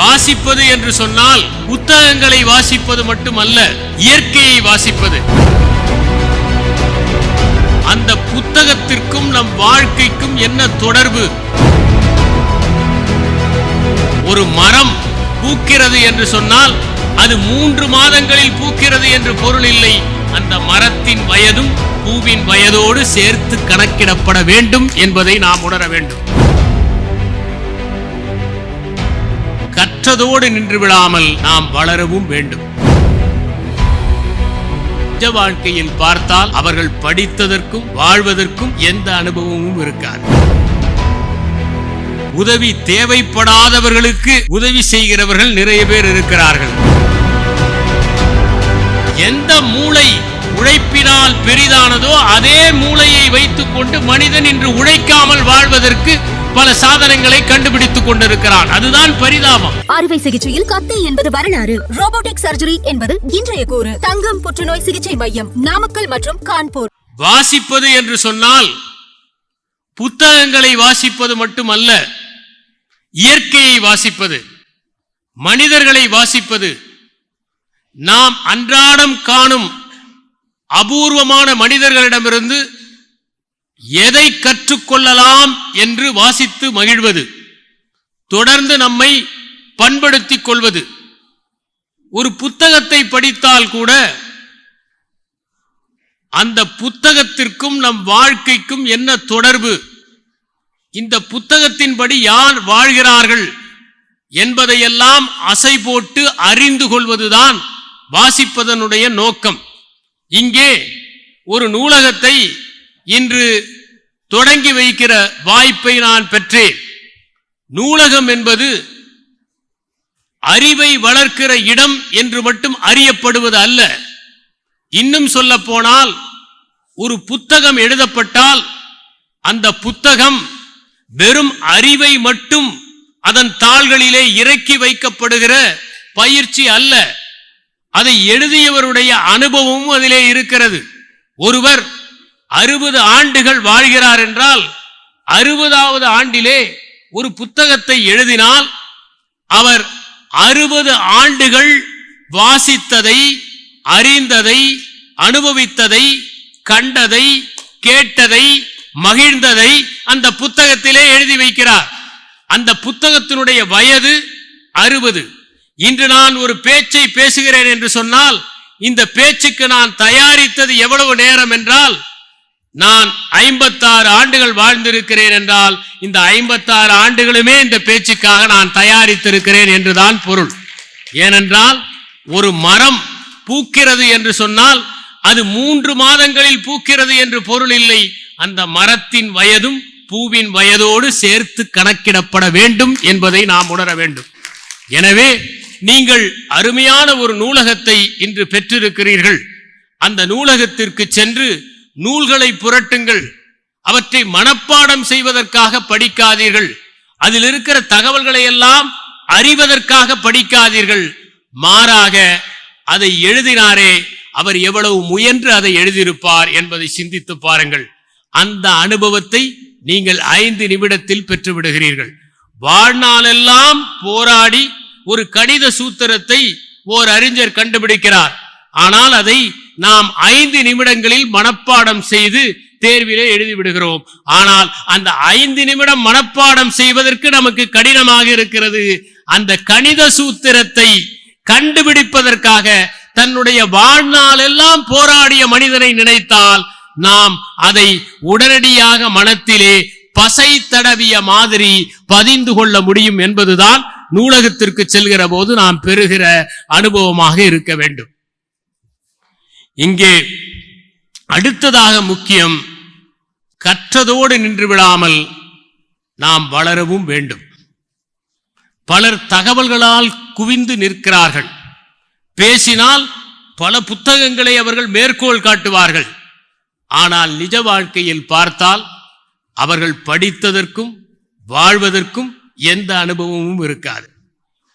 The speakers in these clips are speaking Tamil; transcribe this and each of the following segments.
வாசிப்பது என்று சொன்னால் புத்தகங்களை வாசிப்பது மட்டுமல்ல இயற்கையை வாசிப்பது. அந்த புத்தகத்திற்கும் நம் வாழ்க்கைக்கும் என்ன தொடர்பு? ஒரு மரம் பூக்கிறது என்று சொன்னால் அது மூன்று மாதங்களில் பூக்கிறது என்று பொருள் இல்லை. அந்த மரத்தின் வயதும் பூவின் வயதோடு சேர்த்து கணக்கிடப்பட வேண்டும் என்பதை நாம் உணர வேண்டும். கற்றதோடு நின்று விடாமல் நாம் வளரவும் வேண்டும். நிஜ வாழ்க்கையில் பார்த்தால் அவர்கள் படித்ததற்கும் வாழ்வதற்கும் எந்த அனுபவமும் இருக்காது. உதவி தேவைப்படாதவர்களுக்கு உதவி செய்கிறவர்கள் நிறைய பேர் இருக்கிறார்கள். எந்த மூளை உழைப்பினால் பெரிதானதோ அதே மூளையை வைத்துக் கொண்டு மனிதன் இன்று உழைக்காமல் வாழ்வதற்கு பல சாதனங்களை கண்டுபிடித்துக் கொண்டிருக்கிறான். அதுதான் பரிதாபம். அறுவை சிகிச்சையில் கத்தை என்பது வரலாறு. ரோபோட்டிக் சர்ஜரி என்பது இன்றைய கூறு. தங்கம் புற்றுநோய் சிகிச்சை மையம் நாமக்கல் மற்றும் கான்பூர். வாசிப்பது என்று சொன்னால் புத்தகங்களை வாசிப்பது மட்டுமல்ல இயற்கையை வாசிப்பது மனிதர்களை வாசிப்பது நாம் அன்றாடம் காணும் அபூர்வமான மனிதர்களிடமிருந்து எதை கற்றுக்கொள்ளலாம் என்று வாசித்து மகிழ்வது? தொடர்ந்து நம்மை பண்படுத்திக் கொள்வது. ஒரு புத்தகத்தை படித்தால் கூட அந்த புத்தகத்திற்கும் நம் வாழ்க்கைக்கும் என்ன தொடர்பு? இந்த புத்தகத்தின்படி யார் வாழ்கிறார்கள் என்பதையெல்லாம் அசை போட்டு அறிந்து கொள்வதுதான் வாசிப்பதனுடைய நோக்கம். இங்கே ஒரு நூலகத்தை இன்று தொடங்கி வைக்கிற வாய்ப்பை நான் பெற்றேன். நூலகம் என்பது அறிவை வளர்க்கிற இடம் என்று மட்டும் அறியப்படுவது அல்ல. இன்னும் சொல்ல போனால் ஒரு புத்தகம் எழுதப்பட்டால் அந்த புத்தகம் வெறும் அறிவை மட்டும் அதன் தாள்களிலே இறக்கி வைக்கப்படுகிற பயிற்சி அல்ல. அதை எழுதியவருடைய அனுபவமும் அதிலே இருக்கிறது. ஒருவர் அறுபது ஆண்டுகள் வாழ்கிறார் என்றால் அறுபதாவது ஆண்டிலே ஒரு புத்தகத்தை எழுதினால் அவர் அறுபது ஆண்டுகள் வாசித்ததை அறிந்ததை அனுபவித்ததை கண்டதை கேட்டதை மகிழ்ந்ததை அந்த புத்தகத்திலே எழுதி வைக்கிறார். அந்த புத்தகத்தினுடைய வயது அறுபது. இன்று நான் ஒரு பேச்சை பேசுகிறேன் என்று சொன்னால் இந்த பேச்சுக்கு நான் தயாரித்தது எவ்வளவு நேரம் என்றால் நான் ஐம்பத்தாறு ஆண்டுகள் வாழ்ந்திருக்கிறேன் என்றால் இந்த ஐம்பத்தாறு ஆண்டுகளுமே இந்த பேச்சுக்காக நான் தயாரித்திருக்கிறேன் என்றுதான் பொருள். ஏனென்றால் ஒரு மரம் பூக்கிறது என்று சொன்னால் அது மூன்று மாதங்களில் பூக்கிறது என்று பொருள் இல்லை. அந்த மரத்தின் வயதும் பூவின் வயதோடு சேர்த்து கணக்கிடப்பட வேண்டும் என்பதை நாம் உணர வேண்டும். எனவே நீங்கள் அருமையான ஒரு நூலகத்தை இன்று பெற்றிருக்கிறீர்கள். அந்த நூலகத்திற்கு சென்று நூல்களை புரட்டுங்கள். அவற்றை மனப்பாடம் செய்வதற்காக படிக்காதீர்கள். அதில் இருக்கிற தகவல்களை எல்லாம் அறிவதற்காக படிக்காதீர்கள். மாறாக அதை எழுதினாரே அவர் எவ்வளவு முயன்று அதை எழுதியிருப்பார் என்பதை சிந்தித்து பாருங்கள். அந்த அனுபவத்தை நீங்கள் ஐந்து நிமிடத்தில் பெற்று விடுகிறீர்கள் வாழ்நாளெல்லாம் போராடி ஒரு கடித சூத்திரத்தை ஓர் அறிஞர் கண்டுபிடிக்கிறார். ஆனால் அதை நாம் ஐந்து நிமிடங்களில் மனப்பாடம் செய்து தேர்விலே எழுதி விடுகிறோம். ஆனால் அந்த ஐந்து நிமிடம் மனப்பாடம் செய்வதற்கு நமக்கு கடினமாக இருக்கிறது. அந்த கணித சூத்திரத்தை கண்டுபிடிப்பதற்காக தன்னுடைய வாழ்நாள் எல்லாம் போராடிய மனிதனை நினைத்தால் நாம் அதை உடனடியாக மனத்திலே பசை தடவிய மாதிரி பதிந்து கொள்ள முடியும் என்பதுதான் நூலகத்திற்கு செல்கிற போது நாம் பெறுகிற அனுபவமாக இருக்க வேண்டும். இங்கே அடுத்ததாக முக்கியம் கற்றதோடு நின்று விடாமல் நாம் வளரவும் வேண்டும். பலர் தகவல்களால் குவிந்து நிற்கிறார்கள். பேசினால் பல புத்தகங்களை அவர்கள் மேற்கோள் காட்டுவார்கள். ஆனால் நிஜ வாழ்க்கையில் பார்த்தால் அவர்கள் படித்ததற்கும் வாழ்வதற்கும் எந்த அனுபவமும் இருக்காது.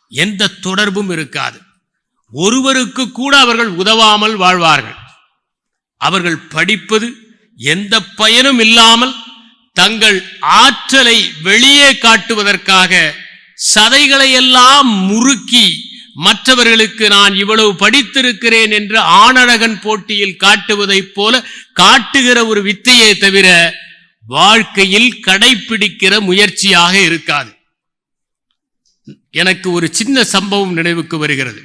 எந்த தொடர்பும் இருக்காது. ஒருவருக்கு கூட அவர்கள் உதவாமல் வாழ்வார்கள். அவர்கள் படிப்பது எந்த பயனும் இல்லாமல் தங்கள் ஆற்றலை வெளியே காட்டுவதற்காக சதைகளை எல்லாம் முறுக்கி மற்றவர்களுக்கு நான் இவ்வளவு படித்திருக்கிறேன் என்று ஆணழகன் போட்டியில் காட்டுவதைப் போல காட்டுகிற ஒரு வித்தையே தவிர வாழ்க்கையில் கடைப்பிடிக்கிற முயற்சியாக இருக்காது. எனக்கு ஒரு சின்ன சம்பவம் நினைவுக்கு வருகிறது.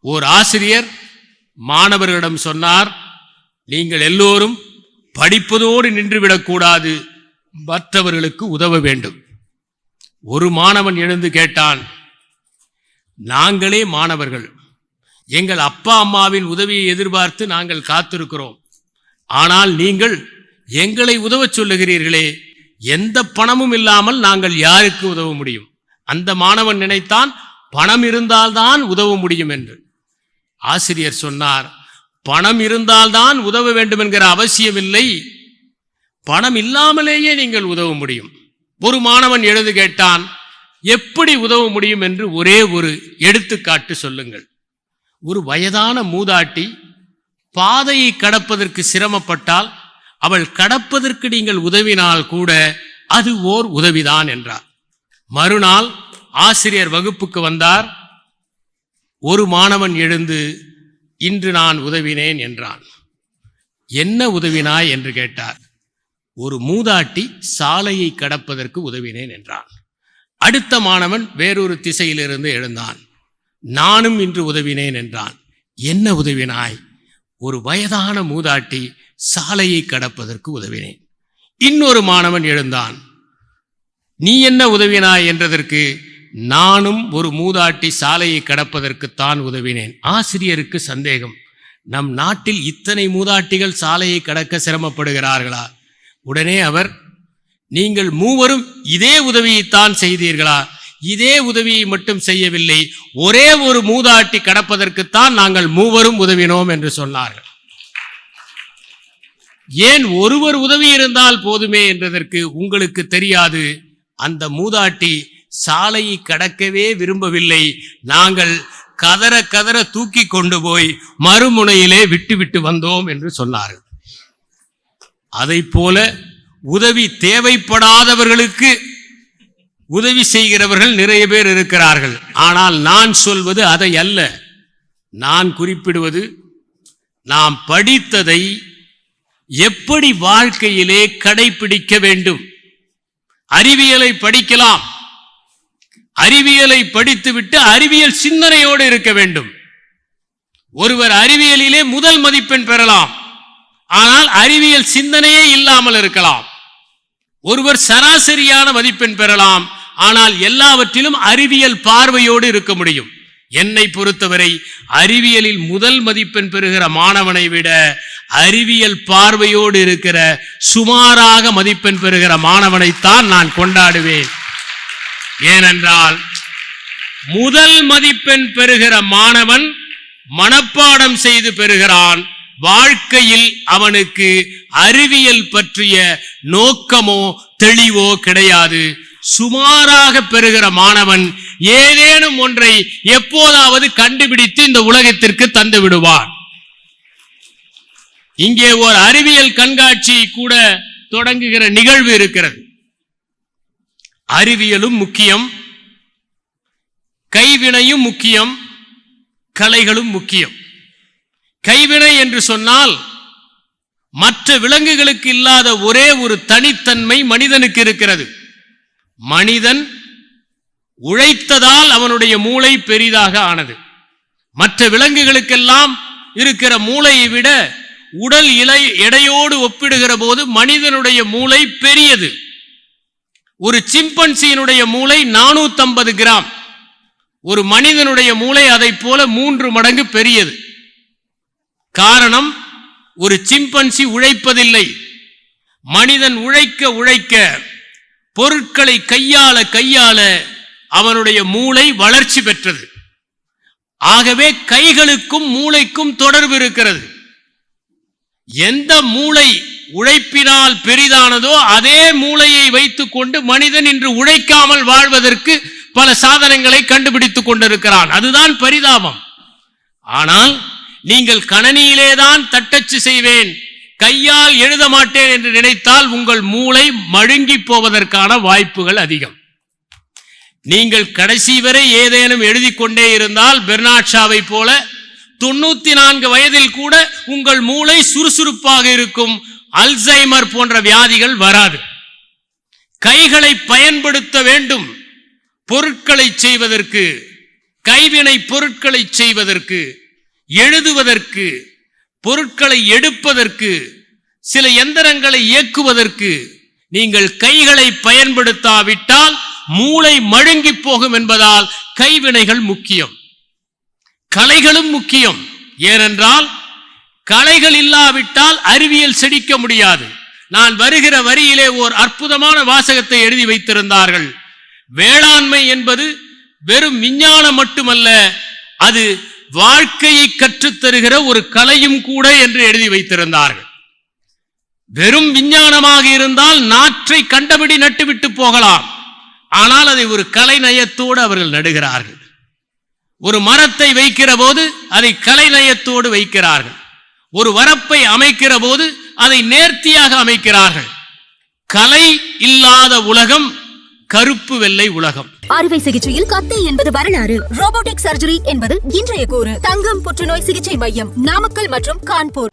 ஓர் ஆசிரியர் மாணவர்களிடம் சொன்னார் நீங்கள் எல்லோரும் படிப்பதோடு நின்றுவிடக்கூடாது மற்றவர்களுக்கு உதவ வேண்டும். ஒரு மாணவன் எழுந்து கேட்டான் நாங்களே மாணவர்கள். எங்கள் அப்பா அம்மாவின் உதவியை எதிர்பார்த்து நாங்கள் காத்திருக்கிறோம். ஆனால் நீங்கள் எங்களை உதவச் சொல்லுகிறீர்களே. எந்த பணமும் இல்லாமல் நாங்கள் யாருக்கு உதவ முடியும்? அந்த மாணவன் நினைத்தான் பணம் இருந்தால்தான் உதவ முடியும் என்று. ஆசிரியர் சொன்னார் பணம் இருந்தால்தான் உதவ வேண்டும் என்கிற அவசியமில்லை பணம் இல்லாமலேயே நீங்கள் உதவ முடியும். ஒரு மாணவன் எழுது கேட்டான் எப்படி உதவ முடியும் என்று ஒரே ஒரு எடுத்துக்காட்டு சொல்லுங்கள். ஒரு வயதான மூதாட்டி பாதையை கடப்பதற்கு சிரமப்பட்டால் அவள் கடப்பதற்கு நீங்கள் உதவினால் கூட அது ஓர் உதவிதான் என்றார். மறுநாள் ஆசிரியர் வகுப்புக்கு வந்தார் ஒரு மாணவன் எழுந்து இன்று நான் உதவினேன் என்றான். என்ன உதவினாய்? என்று கேட்டார். ஒரு மூதாட்டி சாலையை கடப்பதற்கு உதவினேன் என்றான். அடுத்த மாணவன் வேறொரு திசையிலிருந்து எழுந்தான். நானும் இன்று உதவினேன் என்றான். என்ன உதவினாய்? ஒரு வயதான மூதாட்டி சாலையை கடப்பதற்கு உதவினேன். இன்னொரு மாணவன் எழுந்தான். நீ என்ன உதவினாய்? என்றதற்கு நானும் ஒரு மூதாட்டி சாலையை கடப்பதற்குத்தான் உதவினேன். ஆசிரியருக்கு சந்தேகம். நம் நாட்டில் இத்தனை மூதாட்டிகள் சாலையை கடக்க சிரமப்படுகிறார்களா? உடனே அவர் நீங்கள் மூவரும் இதே உதவியைத்தான் செய்தீர்களா? இதே உதவியை மட்டும் செய்யவில்லை ஒரே ஒரு மூதாட்டி கடப்பதற்குத்தான் நாங்கள் மூவரும் உதவினோம் என்று சொன்னார்கள். ஏன் ஒருவர் உதவி இருந்தால் போதுமே என்றதற்கு உங்களுக்கு தெரியாது. அந்த மூதாட்டி சாலையை கடக்கவே விரும்பவில்லை. நாங்கள் கதற கதற தூக்கி கொண்டு போய் மறுமுனையிலே விட்டு விட்டு வந்தோம் என்று சொன்னார்கள். அதைப் போல உதவி தேவைப்படாதவர்களுக்கு உதவி செய்கிறவர்கள் நிறைய பேர் இருக்கிறார்கள். ஆனால் நான் சொல்வது அதை அல்ல. நான் குறிப்பிடுவது நாம் படித்ததை எப்படி வாழ்க்கையிலே கடைபிடிக்க வேண்டும்? அறிவியலை படிக்கலாம். அறிவியலை படித்துவிட்டு அறிவியல் சிந்தனையோடு இருக்க வேண்டும். ஒருவர் அறிவியலிலே முதல் மதிப்பெண் பெறலாம். ஆனால் அறிவியல் சிந்தனையே இல்லாமல் இருக்கலாம். ஒருவர் சராசரியான மதிப்பெண் பெறலாம். ஆனால் எல்லாவற்றிலும் அறிவியல் பார்வையோடு இருக்க முடியும். என்னை பொறுத்தவரை அறிவியலில் முதல் மதிப்பெண் பெறுகிற மாணவனை விட அறிவியல் பார்வையோடு இருக்கிற சுமாராக மதிப்பெண் பெறுகிற மாணவனைத்தான் நான் கொண்டாடுவேன். ஏனென்றால் முதல் மதிப்பெண் பெறுகிற மாணவன் மனப்பாடம் செய்து பெறுகிறான். வாழ்க்கையில் அவனுக்கு அறிவியல் பற்றிய நோக்கமோ தெளிவோ கிடையாது. சுமாராக பெறுகிற மாணவன் ஏதேனும் ஒன்றை எப்போதாவது கண்டுபிடித்து இந்த உலகத்திற்கு தந்து விடுவான். இங்கே ஒரு அறிவியல் கண்காட்சி கூட தொடங்குகிற நிகழ்வு இருக்கிறது. அறிவியலும் முக்கியம். கைவினையும் முக்கியம். கலைகளும் முக்கியம். கைவினை என்று சொன்னால் மற்ற விலங்குகளுக்கு இல்லாத ஒரே ஒரு தனித்தன்மை மனிதனுக்கு இருக்கிறது. மனிதன் உழைத்ததால் அவனுடைய மூளை பெரிதாக ஆனது. மற்ற விலங்குகளுக்கெல்லாம் இருக்கிற மூளையை விட உடல் இலை எடையோடு ஒப்பிடுகிற போது மனிதனுடைய மூளை பெரியது. ஒரு சிம்பன்சியினுடைய மூளை நானூத்தம்பது கிராம். ஒரு மனிதனுடைய மூளை அதைப் போல மூன்று மடங்கு பெரியது. காரணம் ஒரு சிம்பன்சி உழைப்பதில்லை. மனிதன் உழைக்க உழைக்க பொருட்களை கையாள கையாள அவனுடைய மூளை வளர்ச்சி பெற்றது. ஆகவே கைகளுக்கும் மூளைக்கும் தொடர்பு இருக்கிறது. எந்த மூளை உழைப்பினால் பெரிதானதோ அதே மூளையை வைத்துக்கொண்டு மனிதன் இன்று உழைக்காமல் வாழ்வதற்கு பல சாதனங்களை கண்டுபிடித்துக் கொண்டிருக்கிறான். அதுதான் பரிதாபம். ஆனால் நீங்கள் கணனியிலேதான் தட்டச்சு செய்வேன். கையால் எழுத மாட்டேன் என்று நினைத்தால் உங்கள் மூளை மழுங்கி போவதற்கான வாய்ப்புகள் அதிகம். நீங்கள் கடைசி வரை ஏதேனும் எழுதி கொண்டே இருந்தால் பெர்னாட்ஷாவை போல தொண்ணூத்தி நான்கு வயதில் கூட உங்கள் மூளை சுறுசுறுப்பாக இருக்கும். அல்சைமர் போன்ற வியாதிகள் வராது. கைகளை பயன்படுத்த வேண்டும். பொருட்களை செய்வதற்கு கைவினை பொருட்களை செய்வதற்கு எழுதுவதற்கு பொருட்களை எடுப்பதற்கு சில எந்திரங்களை இயக்குவதற்கு நீங்கள் கைகளை பயன்படுத்தாவிட்டால் மூளை மழுங்கி போகும் என்பதால் கைவினைகள் முக்கியம். கலைகளும் முக்கியம். ஏனென்றால் கலைகள் இல்லாவிட்டால் அறிவியல் செடிக்க முடியாது. நான் வருகிற வரியிலே ஓர் அற்புதமான வாசகத்தை எழுதி வைத்திருந்தார்கள். வேளாண்மை என்பது வெறும் விஞ்ஞானம் மட்டுமல்ல அது வாழ்க்கையை கற்றுத்தருகிற ஒரு கலையும் கூட என்று எழுதி வைத்திருந்தார்கள். வெறும் விஞ்ஞானமாக இருந்தால் நாற்றை கண்டபடி நட்டுவிட்டு போகலாம். ஆனால் அதை ஒரு கலை நயத்தோடு அவர்கள் நடுகிறார்கள். ஒரு மரத்தை வைக்கிற போது அதை கலை நயத்தோடு வைக்கிறார்கள். ஒரு வரப்பை அமைக்கிற போது அதை நேர்த்தியாக அமைக்கிறார்கள். கலை இல்லாத உலகம் கருப்பு வெள்ளை உலகம். அறுவை சிகிச்சையில் கத்தை என்பது வரலாறு. ரோபோட்டிக் சர்ஜரி என்பது இன்றைய கூறு. தங்கம் புற்றுநோய் சிகிச்சை மையம் நாமக்கல் மற்றும் கான்பூர்.